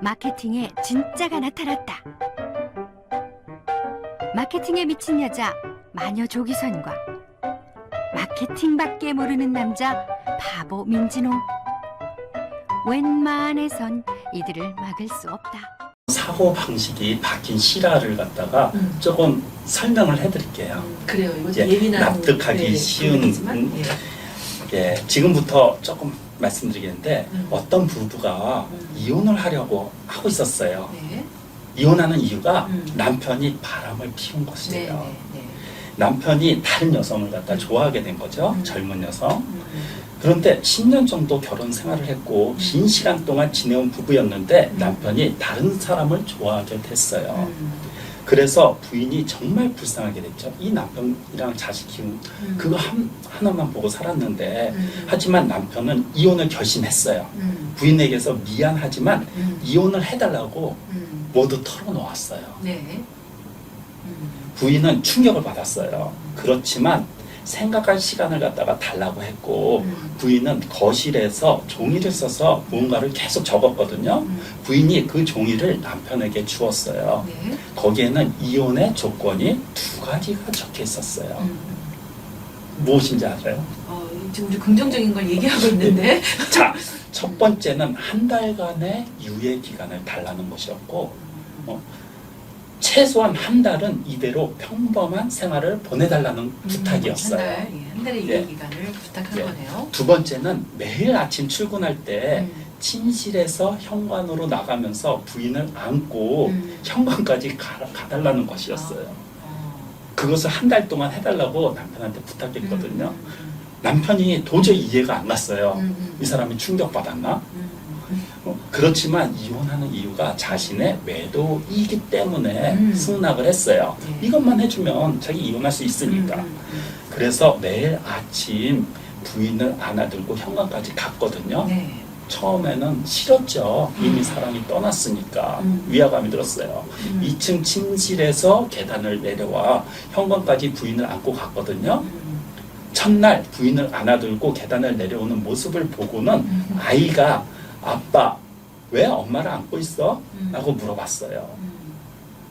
마케팅에 진짜가 나타났다. 마케팅에 미친 여자 마녀 조기선과 마케팅밖에 모르는 남자 바보 민진호. 웬만해선 이들을 막을 수 없다. 사고 방식이 바뀐 실화를 갖다가 음. 조금 설명을 해드릴게요. 음, 그래요. 이거 예, 예민한 납득하기 네, 쉬운, 부분이지만, 음, 예. 예, 지금부터 조금 말씀드리겠는데 음. 어떤 부부가 음. 이혼을 하려고 하고 있었어요. 네. 이혼하는 이유가 음. 남편이 바람을 피운 네, 것이에요. 네, 네. 남편이 다른 여성을 갖다 좋아하게 된 거죠. 음. 젊은 여성. 음, 음. 그런데 10년 정도 결혼 생활을 했고 긴 시간 동안 지내온 부부였는데 음. 남편이 다른 사람을 좋아하게 됐어요. 음, 그래서 부인이 정말 불쌍하게 됐죠. 이 남편이랑 자식 키운 음. 그거 한, 하나만 보고 살았는데 음, 하지만 남편은 이혼을 결심했어요. 음, 부인에게서 미안하지만 음, 이혼을 해달라고 음. 모두 털어놓았어요. 네. 음, 부인은 충격을 받았어요. 그렇지만 생각할 시간을 갖다가 달라고 했고 음, 부인은 거실에서 종이를 써서 뭔가를 계속 적었거든요. 음. 부인이 그 종이를 남편에게 주었어요. 네. 거기에는 이혼의 조건이 두 가지가 적혀 있었어요. 음. 무엇인지 알아요? 어, 지금 우리 긍정적인 걸 얘기하고 있는데. 자, 첫 번째는 한 달간의 유예 기간을 달라는 것이었고, 어, 최소한 한 달은 이대로 평범한 생활을 보내달라는 부탁이었어요. 음, 한 달, 예, 한 달의 예. 유예 기간을 부탁한 예. 거네요. 두 번째는 매일 아침 출근할 때 음, 침실에서 현관으로 나가면서 부인을 안고 음. 현관까지 가, 가달라는 것이었어요. 어. 그것을 한 달 동안 해달라고 남편한테 부탁했거든요. 음, 음, 남편이 도저히 이해가 안 갔어요. 음, 음, 이 사람이 충격받았나? 음, 어, 그렇지만 이혼하는 이유가 자신의 외도이기 때문에 음. 승낙을 했어요. 네. 이것만 해주면 자기 이혼할 수 있으니까. 음, 음, 그래서 매일 아침 부인을 안아들고 현관까지 갔거든요. 음. 네. 처음에는 싫었죠. 이미 음. 사람이 떠났으니까 음. 위화감이 들었어요. 음, 2층 침실에서 계단을 내려와 현관까지 부인을 안고 갔거든요. 음, 첫날 부인을 안아들고 계단을 내려오는 모습을 보고는 음, 아이가 아빠 왜 엄마를 안고 있어? 음. 라고 물어봤어요. 음,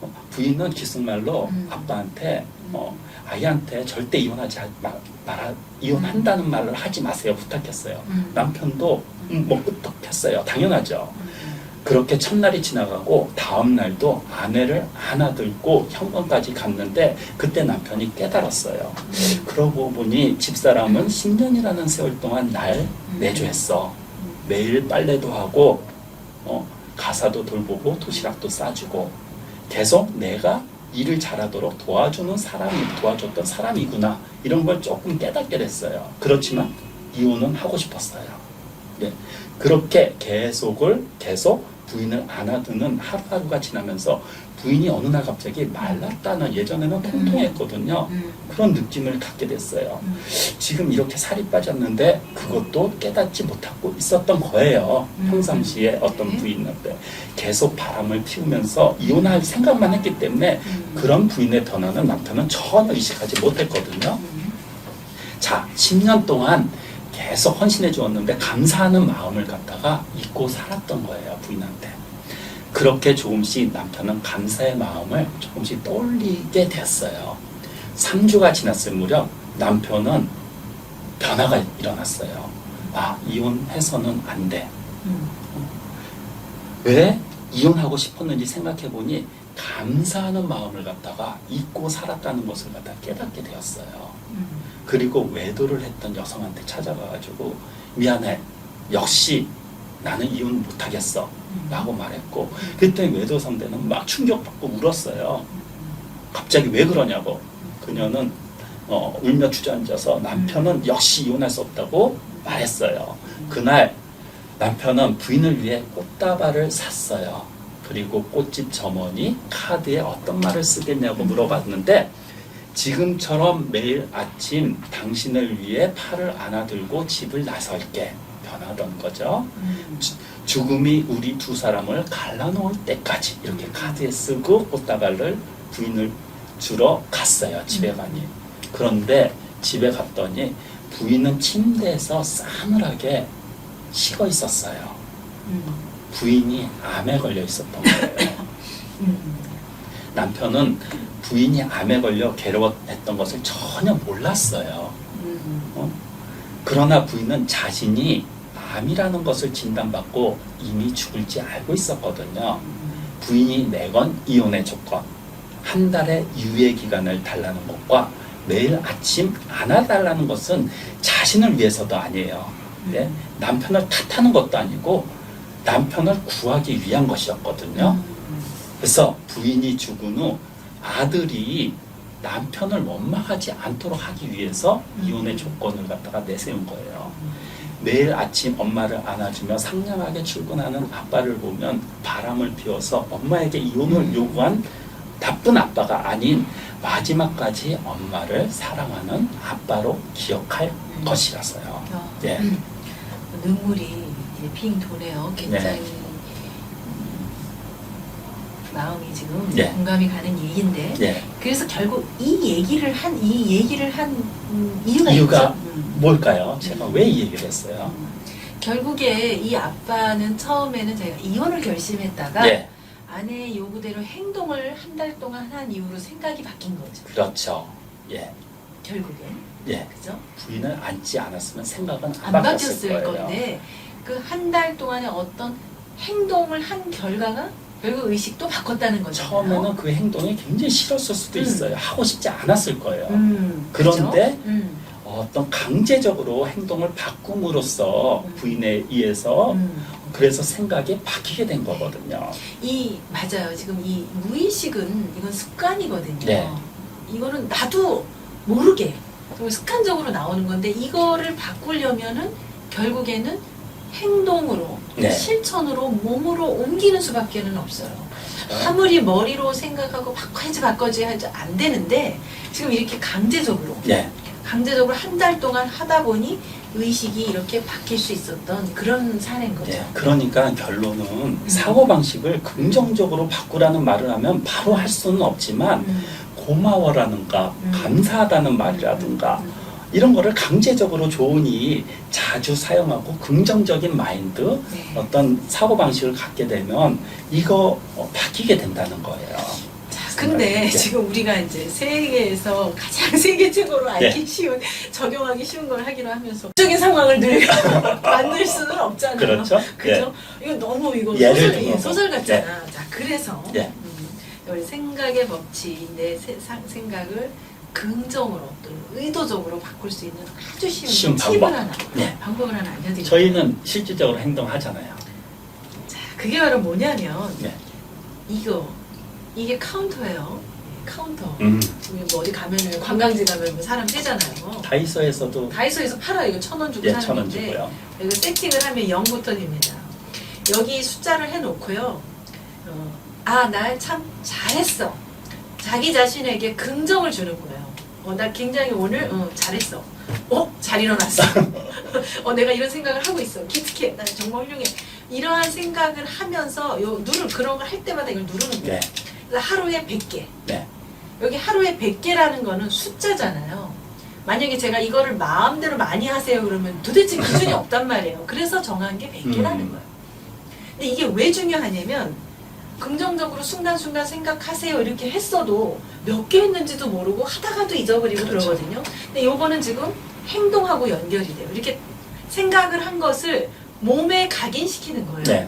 어, 부인은 기승말로 음. 아빠한테 어, 아이한테 절대 이혼하지 마, 말아, 이혼한다는 말을 하지 마세요 부탁했어요. 음. 남편도 음, 뭐 끄떡했어요. 당연하죠. 음, 그렇게 첫날이 지나가고 다음 날도 아내를 안아들고 현관까지 갔는데 그때 남편이 깨달았어요. 음. 그러고 보니 집사람은 10년이라는 세월 동안 날 내조했어. 매일 빨래도 하고 어, 가사도 돌보고 도시락도 싸주고 계속 내가 일을 잘하도록 도와주는 사람이 도와줬던 사람이구나 이런 걸 조금 깨닫게 됐어요. 그렇지만 이혼은 하고 싶었어요. 네. 그렇게 계속을 계속 부인을 안아두는 하루하루가 지나면서 부인이 어느 날 갑자기 말랐다는 예전에는 통통했거든요. 음, 그런 느낌을 갖게 됐어요. 음. 지금 이렇게 살이 빠졌는데 그것도 깨닫지 못하고 있었던 거예요. 음. 평상시에 어떤 네. 부인한테 계속 바람을 피우면서 이혼할 생각만 했기 때문에 음. 그런 부인의 변화는 남편은 전혀 의식하지 못했거든요. 음. 자, 10년 동안 계속 헌신해 주었는데 감사하는 마음을 갖다가 잊고 살았던 거예요, 부인한테. 그렇게 조금씩 남편은 감사의 마음을 조금씩 떠올리게 됐어요. 3주가 지났을 무렵 남편은 변화가 일어났어요. 아, 이혼해서는 안 돼. 음. 왜 이혼하고 싶었는지 생각해 보니 감사하는 마음을 갖다가 잊고 살았다는 것을 갖다 깨닫게 되었어요. 음. 그리고 외도를 했던 여성한테 찾아가가지고 미안해. 역시 나는 이혼 못하겠어. 라고 말했고 그랬더니 외도 상대는 막 충격받고 울었어요. 갑자기 왜 그러냐고. 그녀는 어, 울며 주저앉아서 남편은 역시 이혼할 수 없다고 말했어요. 그날 남편은 부인을 위해 꽃다발을 샀어요. 그리고 꽃집 점원이 카드에 어떤 말을 쓰겠냐고 물어봤는데 지금처럼 매일 아침 당신을 위해 팔을 안아들고 집을 나설게 변하던 거죠. 음. 죽음이 우리 두 사람을 갈라놓을 때까지 이렇게 카드에 쓰고 꽃다발을 부인을 주러 갔어요. 집에 가니. 그런데 집에 갔더니 부인은 침대에서 싸늘하게 식어 있었어요. 음. 부인이 암에 걸려 있었던 거예요. 음. 남편은 부인이 암에 걸려 괴로워했던 것을 전혀 몰랐어요. 음. 그러나 부인은 자신이 암이라는 것을 진단받고 이미 죽을지 알고 있었거든요. 부인이 내건 이혼의 조건, 한 달의 유예 기간을 달라는 것과 매일 아침 안아달라는 것은 자신을 위해서도 아니에요. 네? 남편을 탓하는 것도 아니고 남편을 구하기 위한 것이었거든요. 음. 그래서 부인이 죽은 후 아들이 남편을 원망하지 않도록 하기 위해서 이혼의 조건을 갖다가 내세운 거예요. 매일 아침 엄마를 안아주며 상냥하게 출근하는 아빠를 보면 바람을 피워서 엄마에게 이혼을 요구한 나쁜 아빠가 아닌 마지막까지 엄마를 사랑하는 아빠로 기억할 음. 것이라서요. 어. 예. 음. 눈물이 핑 도네요. 굉장히 네. 음, 마음이 지금 네. 공감이 가는 얘기인데 예. 그래서 결국 이 얘기를 한 이 얘기를 한 음, 이유가, 이유가 있죠. 음. 뭘까요? 제가 왜 이 얘기를 했어요? 음. 결국에 이 아빠는 처음에는 제가 이혼을 결심했다가 예. 아내의 요구대로 행동을 한 달 동안 한 이후로 생각이 바뀐 거죠. 그렇죠. 예. 결국엔 예. 그죠? 부인을 안지 않았으면 생각은 안, 안 바뀌었을 바뀌었을 거예요. 건데 그 한 달 동안의 어떤 행동을 한 결과가 결국 의식도 바꿨다는 거죠. 처음에는 그 행동이 굉장히 싫었을 수도 음. 있어요. 하고 싶지 않았을 거예요. 음, 그런데 그죠? 음, 어떤 강제적으로 행동을 바꿈으로써 음. 부인에 의해서 음. 그래서 생각이 바뀌게 된 거거든요. 이 맞아요. 지금 이 무의식은 이건 습관이거든요. 네. 이거는 나도 모르게 습관적으로 나오는 건데 이거를 바꾸려면은 결국에는 행동으로 네. 실천으로 몸으로 옮기는 수밖에는 없어요. 아무리 머리로 생각하고 바꿔야지 바꿔야지 하지 안 되는데 지금 이렇게 강제적으로 예. 강제적으로 한 달 동안 하다 보니 의식이 이렇게 바뀔 수 있었던 그런 사례인 거죠. 예. 그러니까 결론은 사고 방식을 긍정적으로 바꾸라는 말을 하면 바로 할 수는 없지만 음. 고마워라든가 음. 감사하다는 말이라든가 음. 이런 거를 강제적으로 좋으니 자주 사용하고 긍정적인 마인드 네. 어떤 사고 방식을 갖게 되면 이거 어, 바뀌게 된다는 거예요. 자, 근데 네. 지금 우리가 이제 세계에서 가장 세계적으로 알기 네. 쉬운 적용하기 쉬운 걸 하기로 하면서 적인 상황을 늘 만들 수는 없잖아요. 그렇죠? 그죠? 이거 너무 이거 예를 소설. 예, 소설 같잖아. 자, 그래서 네. 음, 생각의 법칙, 내 세- 상- 생각을 긍정으로 또 의도적으로 바꿀 수 있는 아주 쉬운, 쉬운 팁을 방법. 하나, 네. 방법을 하나 알려드릴게요. 저희는 실질적으로 행동하잖아요. 자, 그게 바로 뭐냐면 네. 이거 이게 카운터예요. 카운터. 음. 우리 뭐 어디 가면은 관광지 가면 뭐 사람 떼잖아요. 다이소에서도 다이소에서 팔아 이거 천 원 주고 예, 사는 천원 건데 주고요. 이거 세팅을 하면 0부터 됩니다. 여기 숫자를 해놓고요. 어, 아, 날 참 잘했어. 자기 자신에게 긍정을 주는 거예요. 어, 나 굉장히 오늘 어, 잘했어. 어, 잘 일어났어. 어, 내가 이런 생각을 하고 있어. 기특해. 나 정말 훌륭해. 이러한 생각을 하면서 요 누를 그런 걸 할 때마다 이걸 누르는 거예요. 네. 그래서 하루에 100개. 네. 여기 하루에 100개라는 거는 숫자잖아요. 만약에 제가 이거를 마음대로 많이 하세요 그러면 도대체 기준이 없단 말이에요. 그래서 정한 게 100개라는 음. 거예요. 근데 이게 왜 중요하냐면 긍정적으로 순간순간 생각하세요 이렇게 했어도 몇 개 했는지도 모르고 하다가도 잊어버리고 그 그렇죠. 러거든요 근데 요거는 지금 행동하고 연결이 돼요. 이렇게 생각을 한 것을 몸에 각인시키는 거예요. 네.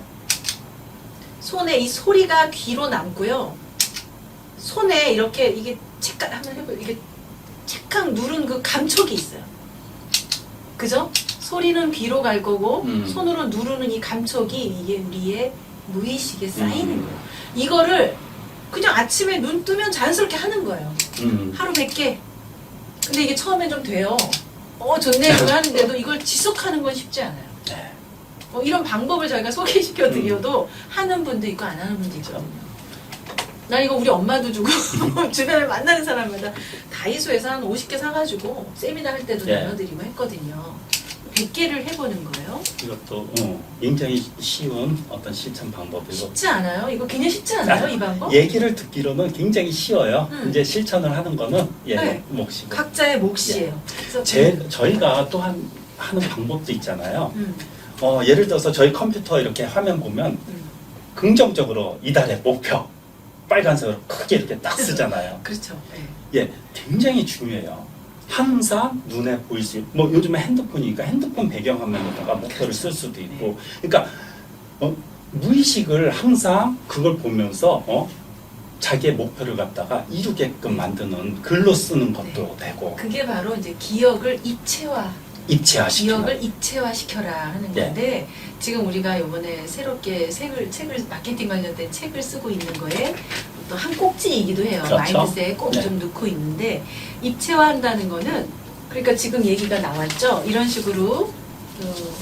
손에 이 소리가 귀로 남고요. 손에 이렇게 이게 책각 한번 해보 이게 책각 누른 그 감촉이 있어요. 그죠? 소리는 귀로 갈 거고 음. 손으로 누르는 이 감촉이 이게 우리의 무의식에 쌓이는 음. 거예요. 이거를 그냥 아침에 눈 뜨면 자연스럽게 하는 거예요. 음. 하루 100개. 근데 이게 처음엔 좀 돼요. 어, 좋네. 이거 하는데도 이걸 지속하는 건 쉽지 않아요. 네. 어, 이런 방법을 저희가 소개시켜 드려도 하는 분도 있고 안 하는 분도 있거든요. 나 이거 우리 엄마도 주고 주변에 만나는 사람마다 다이소에서 한 50개 사가지고 세미나 할 때도 네. 나눠드리고 했거든요. 100개를 해보는 거예요. 이것도 어, 굉장히 쉬운 어떤 실천 방법이고 쉽지 않아요? 이거 굉장히 쉽지 않아요? 이 방법? 얘기를 듣기로는 굉장히 쉬워요. 음. 이제 실천을 하는 거는 예, 네. 몫이고. 각자의 몫이에요. 그래서 제 저희가 또한 하는 방법도 있잖아요. 음, 어, 예를 들어서 저희 컴퓨터 이렇게 화면 보면 음. 긍정적으로 이달의 목표 빨간색으로 크게 이렇게 딱 쓰잖아요. 그렇죠. 예. 예, 굉장히 중요해요. 항상 눈에 있- 뭐 요즘에 핸드폰이니까 핸드폰 배경화면에다가 목표를 쓸 수도 있고, 그러니까 어, 무의식을 항상 그걸 보면서 어, 자기의 목표를 갖다가 이루게끔 만드는 글로 쓰는 것도 되고. 그게 바로 이제 기억을 입체화, 입체화시키는. 기억을 입체화 시켜라 하는 네. 건데 지금 우리가 이번에 새롭게 책을 책을 마케팅 관련된 책을 쓰고 있는 거에 또한 꼭지이기도 해요. 그렇죠. 마인드셋에 꼭 네. 좀 넣고 있는데 입체화한다는 거는 그러니까 지금 얘기가 나왔죠. 이런 식으로 그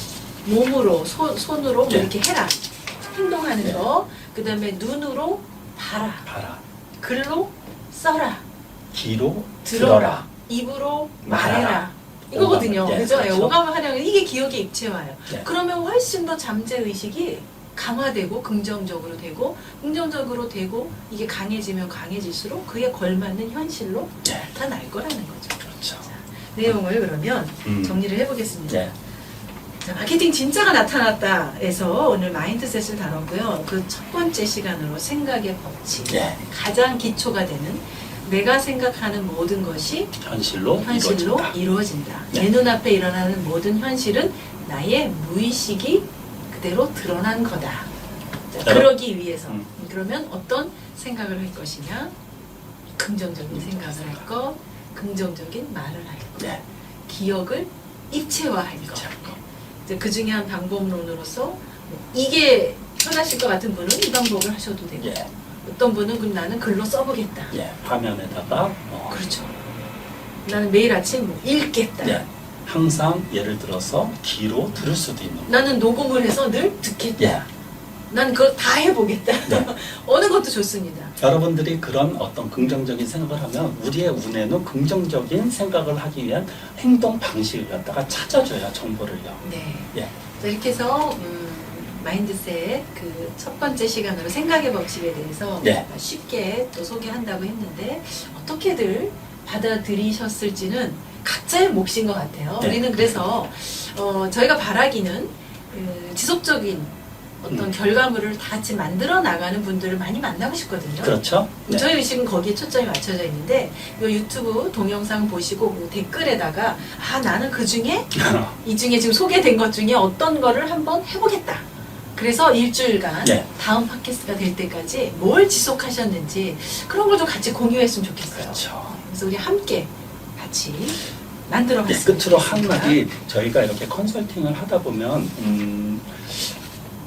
몸으로 손, 손으로 뭐 네. 이렇게 해라. 행동하는 네. 거. 그다음에 눈으로 봐라. 봐라. 글로 써라. 귀로 들어라. 들어라. 입으로 말해라. 말해라. 이거거든요. 오감, 예, 그죠? 그렇죠. 오감을 하려면 이게 기억의 입체화예요. 네. 그러면 훨씬 더 잠재 의식이 강화되고 긍정적으로 되고 긍정적으로 되고 이게 강해지면 강해질수록 그에 걸맞는 현실로 네. 나타날 거라는 거죠. 그렇죠. 내용을 그러면 음. 정리를 해보겠습니다. 네. 자, 마케팅 진짜가 나타났다에서 오늘 마인드셋을 다뤘고요. 그 첫 번째 시간으로 생각의 법칙. 네. 가장 기초가 되는 내가 생각하는 모든 것이 현실로, 현실로 이루어진다. 이루어진다. 네. 내 눈앞에 일어나는 모든 현실은 나의 무의식이 그대로 드러난 거다. 자, 그러기 위해서 음. 그러면 어떤 생각을 할 것이냐? 긍정적인 생각을 할 것, 긍정적인 말을 할 것, 네. 기억을 입체화할 것. 이제 그 중에 한 방법론으로서 뭐 이게 편하실 것 같은 분은 이 방법을 하셔도 되고 예. 어떤 분은 그럼 나는 글로 써보겠다. 예. 화면에다가 어, 그렇죠. 나는 매일 아침 뭐 읽겠다. 네. 항상 예를 들어서 귀로 들을 수도 있는 거. 나는 녹음을 해서 늘 듣겠다. 예. 난 그거 다 해보겠다. 네. 어느 것도 좋습니다. 여러분들이 그런 어떤 긍정적인 생각을 하면 우리의 운에는 긍정적인 생각을 하기 위한 행동 방식을 갖다가 찾아줘야 정보를요. 네. 예. 자, 이렇게 해서 음, 마인드셋 그 첫 번째 시간으로 생각의 법칙에 대해서 네. 쉽게 또 소개한다고 했는데 어떻게들 받아들이셨을지는 각자의 몫인 것 같아요. 네. 우리는 그래서 어, 저희가 바라기는 그 지속적인 어떤 음. 결과물을 다 같이 만들어 나가는 분들을 많이 만나고 싶거든요. 그렇죠? 네. 저희 의식은 거기에 초점이 맞춰져 있는데 이 유튜브 동영상 보시고 그 댓글에다가 아 나는 그 중에 이 중에 지금 소개된 것 중에 어떤 거를 한번 해보겠다. 그래서 일주일간 네. 다음 팟캐스트가 될 때까지 뭘 지속하셨는지 그런 걸 좀 같이 공유했으면 좋겠어요. 그렇죠. 그래서 우리 함께 같이 만들어 네, 봤습니다. 끝으로 한마디 저희가 이렇게 컨설팅을 하다 보면 음,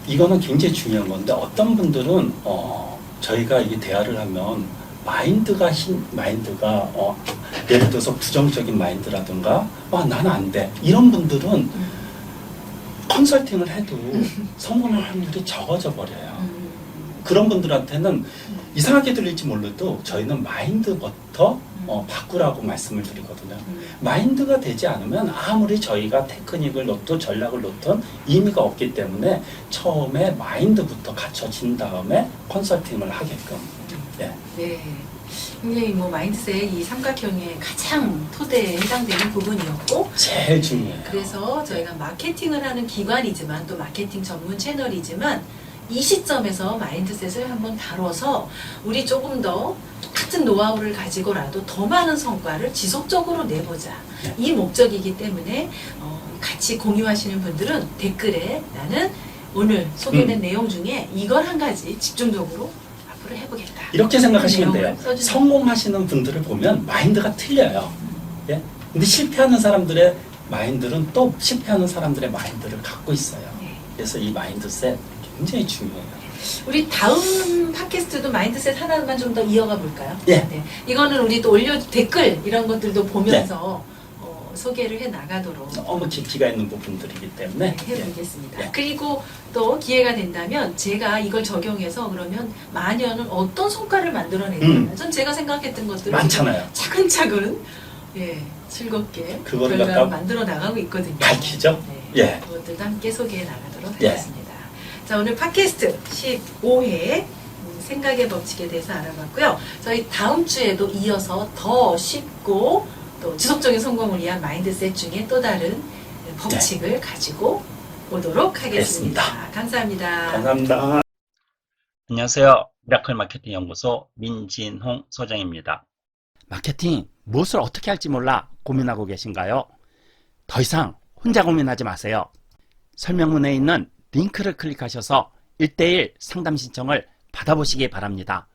이거는 굉장히 중요한 건데 어떤 분들은 어, 저희가 이 대화를 하면 마인드가 힘 마인드가 어, 예를 들어서 부정적인 마인드라든가 아 나는 안 돼 이런 분들은 음, 컨설팅을 해도 성공할 확률이 적어져 버려요. 음, 그런 분들한테는 이상하게 들릴지 몰라도 저희는 마인드부터 어, 바꾸라고 말씀을 드리거든요. 음. 마인드가 되지 않으면 아무리 저희가 테크닉을 놓든 전략을 놓든 의미가 없기 때문에 처음에 마인드부터 갖춰진 다음에 컨설팅을 하게끔 예. 네. 굉장히 뭐 마인드셋 이 삼각형의 가장 토대에 해당되는 부분이었고 제일 중요해요. 그래서 저희가 마케팅을 하는 기관이지만 또 마케팅 전문 채널이지만 이 시점에서 마인드셋을 한번 다뤄서 우리 조금 더 같은 노하우를 가지고라도 더 많은 성과를 지속적으로 내보자. 네. 이 목적이기 때문에 어, 같이 공유하시는 분들은 댓글에 나는 오늘 소개된 음. 내용 중에 이걸 한 가지 집중적으로 앞으로 해보겠다. 이렇게 생각하시면 돼요. 성공하시는 분들을 보면 마인드가 틀려요. 예? 근데 실패하는 사람들의 마인드는 또 실패하는 사람들의 마인드를 갖고 있어요. 네. 그래서 이 마인드셋 굉장히 중요해요. 우리 다음 팟캐스트도 마인드셋 하나만 좀 더 이어가 볼까요? 예. 네. 이거는 우리 또 올려 댓글 이런 것들도 보면서 어, 소개를 해 나가도록 너무 깊이가 있는 부분들이기 때문에 네, 해보겠습니다. 예. 그리고 또 기회가 된다면 제가 이걸 적용해서 그러면 마녀는 어떤 성과를 만들어내냐? 음. 전 제가 생각했던 것들을 많잖아요. 차근차근 예 즐겁게 그거를 갖다 만들어 나가고 있거든요. 밝히죠? 네, 예. 그것들도 함께 소개해 나가도록 예. 하겠습니다. 자, 오늘 팟캐스트 15회 생각의 법칙에 대해서 알아봤고요. 저희 다음 주에도 이어서 더 쉽고 또 지속적인 성공을 위한 마인드셋 중에 또 다른 법칙을 네. 가지고 오도록 하겠습니다. 됐습니다. 감사합니다. 감사합니다. 안녕하세요. 미라클 마케팅 연구소 민진홍 소장입니다. 마케팅 무엇을 어떻게 할지 몰라 고민하고 계신가요? 더 이상 혼자 고민하지 마세요. 설명문에 있는 링크를 클릭하셔서 1대1 상담 신청을 받아보시기 바랍니다.